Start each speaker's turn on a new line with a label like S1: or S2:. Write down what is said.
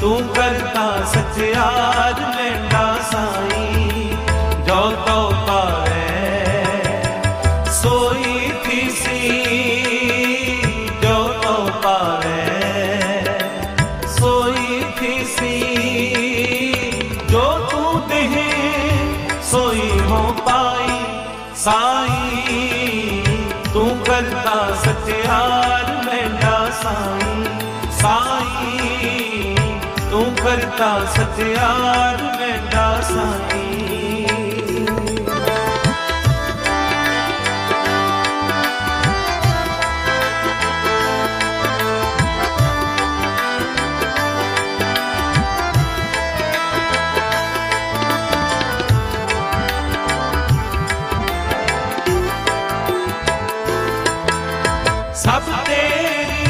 S1: तू करता सचयार लेंडा साई, जो तो पावे सोई थी सी, जो तो पावे सोई थी सी, जो तू दे सोई हो पाई। साई, तू करता सच सचयार ਤੂੰ ਕਰਤਾ ਸਤਿਆਰ ਮੈਂ ਦਾਸਾਈ ਸਭ ਤੇਰੀ